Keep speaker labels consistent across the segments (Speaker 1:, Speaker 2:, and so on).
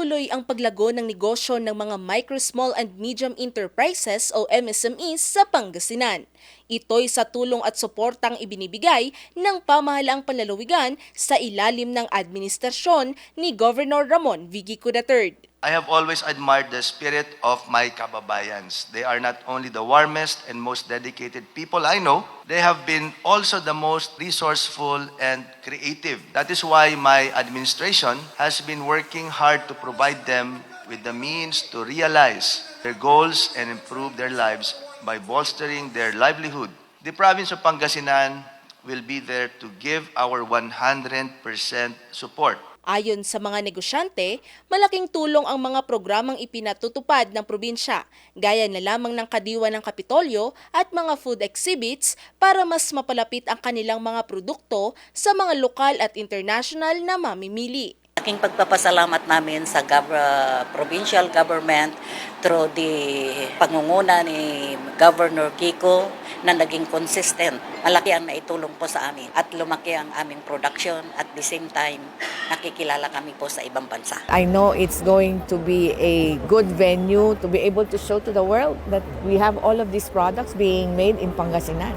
Speaker 1: Patuloy ang paglago ng negosyo ng mga micro, small and medium enterprises o MSMEs sa Pangasinan. Ito'y sa tulong at suportang ibinibigay ng pamahalaang panlalawigan sa ilalim ng administrasyon ni Governor Ramon Vigico III.
Speaker 2: I have always admired the spirit of my kababayans. They are not only the warmest and most dedicated people I know, they have been also the most resourceful and creative. That is why my administration has been working hard to provide them with the means to realize their goals and improve their lives by bolstering their livelihood. The province of Pangasinan will be there to give our 100% support.
Speaker 1: Ayon sa mga negosyante, malaking tulong ang mga programang ipinatutupad ng probinsya, gaya na lamang ng kadiwa ng Kapitolyo at mga food exhibits para mas mapalapit ang kanilang mga produkto sa mga lokal at international na mamimili.
Speaker 3: Aking pagpapasalamat namin sa gov- provincial government through the pangunguna ni Governor Kiko na naging consistent. Malaki ang naitulong po sa amin at lumaki ang aming production at the same time nakikilala kami po sa ibang bansa.
Speaker 4: I know it's going to be a good venue to be able to show to the world that we have all of these products being made in Pangasinan.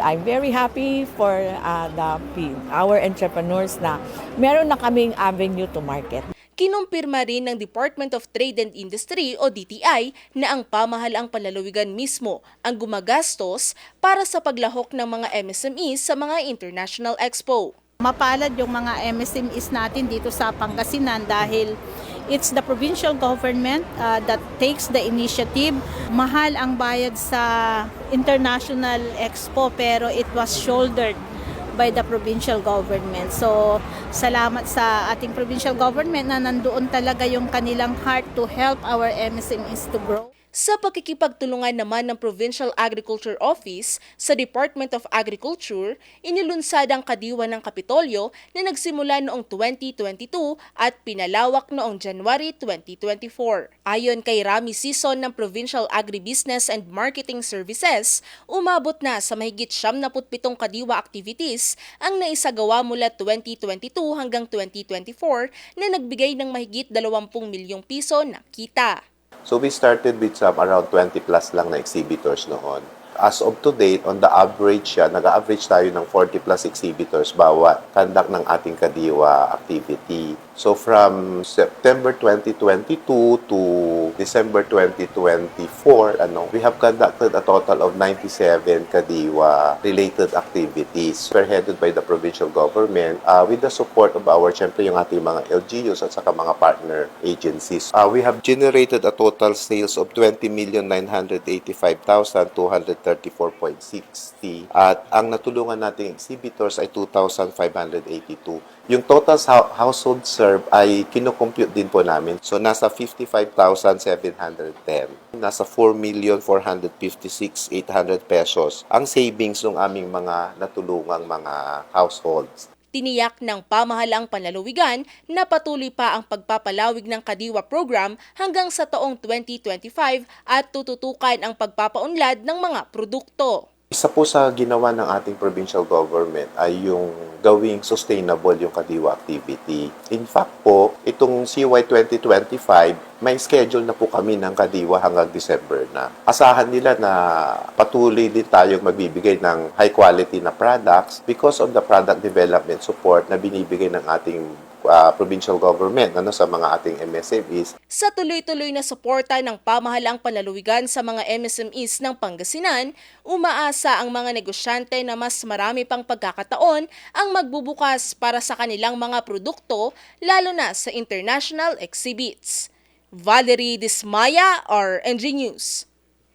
Speaker 4: I'm very happy for uh, the our entrepreneurs na meron na kaming avenue to market.
Speaker 1: Kinumpirma rin ng Department of Trade and Industry o DTI na ang pamahalaang panlalawigan mismo ang gumagastos para sa paglahok ng mga MSMEs sa mga international expo.
Speaker 5: mapalad yung mga MSMEs natin dito sa Pangasinan dahil it's the provincial government uh, that takes the initiative. Mahal ang bayad sa International Expo pero it was shouldered by the provincial government. So, salamat sa ating provincial government na nandoon talaga yung kanilang heart to help our MSMEs to grow.
Speaker 1: Sa pagkikipagtulungan naman ng Provincial Agriculture Office sa Department of Agriculture, inilunsad ang kadiwa ng Kapitolyo na nagsimula noong 2022 at pinalawak noong January 2024. Ayon kay Rami Sison ng Provincial Agribusiness and Marketing Services, umabot na sa mahigit 77 kadiwa activities ang naisagawa mula 2022 hanggang 2024 na nagbigay ng mahigit 20 milyong piso na kita.
Speaker 6: So we started with some around 20 plus lang na exhibitors noon. As of today, on the average siya, nag-average tayo ng 40 plus exhibitors bawat conduct ng ating kadiwa activity. So from September 2022 to December 2024, ano, we have conducted a total of 97 kadiwa related activities spearheaded by the provincial government uh, with the support of our, syempre yung ating mga LGUs at saka mga partner agencies. Uh, we have generated a total sales of 20,985,234.60 at ang natulungan nating exhibitors ay 2,582. Yung total hou- household served ay kinocompute din po namin. So, nasa 55,710. Nasa 4,456,800 pesos ang savings ng aming mga natulungang mga households.
Speaker 1: Tiniyak ng pamahalaang panlalawigan na patuloy pa ang pagpapalawig ng Kadiwa program hanggang sa taong 2025 at tututukan ang pagpapaunlad ng mga produkto.
Speaker 6: Isa po sa ginawa ng ating provincial government ay yung gawing sustainable yung kadiwa activity. In fact po, itong CY 2025, may schedule na po kami ng kadiwa hanggang December na. Asahan nila na patuloy din tayong magbibigay ng high quality na products because of the product development support na binibigay ng ating uh, provincial government ano, sa mga ating MSMEs.
Speaker 1: Sa tuloy-tuloy na suporta ng pamahalaang panlalawigan sa mga MSMEs ng Pangasinan, umaasa ang mga negosyante na mas marami pang pagkakataon ang magbubukas para sa kanilang mga produkto lalo na sa international exhibits. Valerie Dismaya, RNG News.